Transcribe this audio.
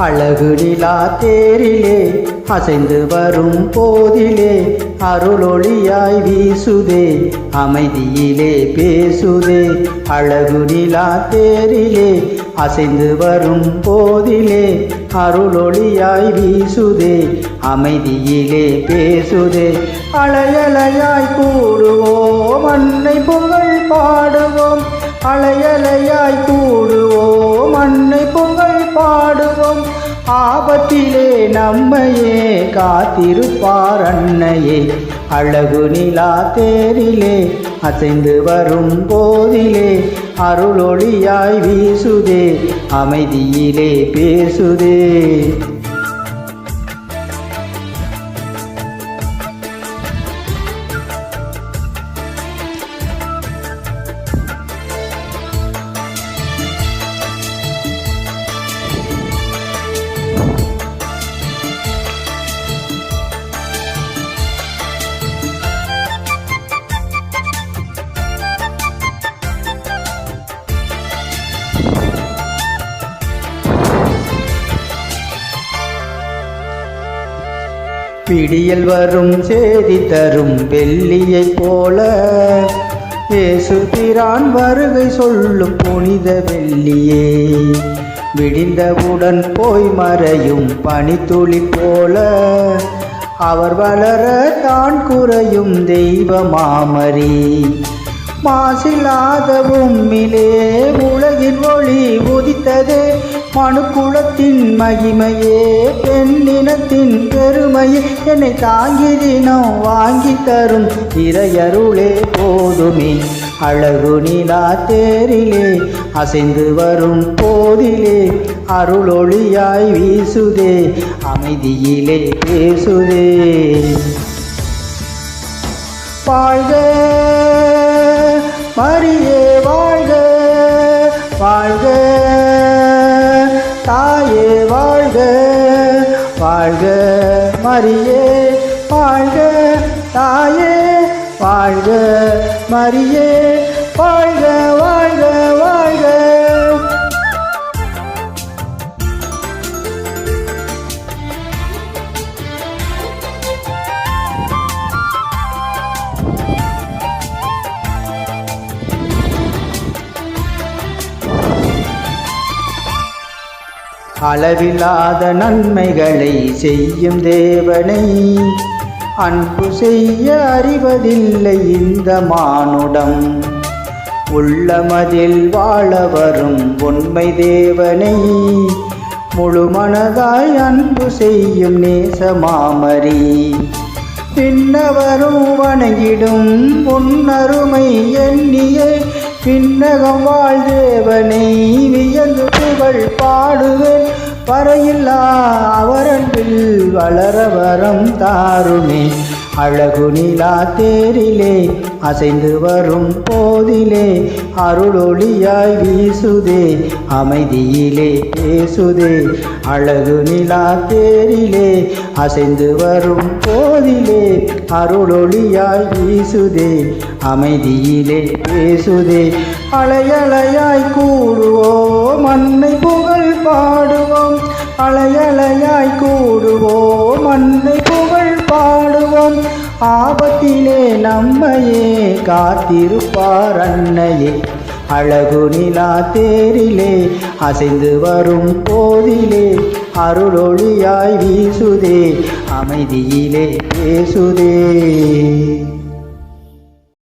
அழகு நிலா தேரிலே அசைந்து வரும் போதிலே அருளொளியாய் வீசுதே அமைதியிலே பேசுதே. அழகு நிலா தேரிலே அசைந்து வரும் போதிலே அருளொளியாய் வீசுதே அமைதியிலே பேசுதே. அலையலையாய் கூடுவோம் அன்னை புகழ் பாடுவோம். அலையலையாய் கூடுவோம் அன்னை புகழ் பாடுவோம் ஆபத்திலே நம்மையே காத்திருப்பார் அன்னையே. அழகு நிலா தேரிலே அசைந்து வரும் போதிலே அருளொளியாய் வீசுதே அமைதியிலே பேசுதே. பிடியில் வரும் செய்தி தரும் வெள்ளியைப் போல இயேசு பிரான் வருகை சொல்லும் புனித வெள்ளியே. விடிந்தவுடன் போய் மறையும் பனித்துளி போல அவர் வளர தான் குறையும் தெய்வ மாமரி. மாசில்லாத உம்மிலே உலகின் ஒளி உதித்ததே. மனுக்குலத்தின் மகிமையே பெண்ணினத்தின் பெருமையே என்னை தாங்கிதினம் வாங்கி தரும் இறையருளே போதுமே. அழகு நிலா தேரிலே அசைந்து வரும் போதிலே அருளொளியாய் வீசுதே அமைதியிலே பேசுதே. வாழ்க மரியே. வாழ்க மரியே வாழ்க தாயே வாழ்க மரியே வாழ்க வாழ்க அளவில்லாத நன்மைகளை செய்யும் தேவனை அன்பு செய்ய அறிவதில்லை இந்த மானுடம். உள்ளமதில் வாழ வரும் உண்மை தேவனை முழு மனதாய் அன்பு செய்யும் நேச மாமரி பின்னவரும் வணங்கிடும் உன்னருமை எண்ணியே பின்னகம் வாழ்தேவனை வியந்து புகழ் பாடுவேன். பறையில்லா அவரன்பில் வளர வரம் தாருமே. அழகு நிலா தேரிலே அசைந்து வரும் போதிலே அருளொளியாய் வீசுதே அமைதியிலே பேசுதே. அழகு நிலா தேரிலே அசைந்து வரும் போதிலே அருளொளியாய் வீசுதே அமைதியிலே பேசுதே. அலையலையாய் கூடுவோம் மண்ணை புகழ் பாடுவோம். அலையலையாய் கூடுவோம் மண்ணை புகழ் பாடு பாடுவோம் ஆபத்திலே நம்மையே காத்திருப்பார் அன்னையே. அழகு நிலா தேரிலே அசைந்து வரும் போதிலே அருளொளியாய் வீசுதே. அமைதியிலே பேசுதே.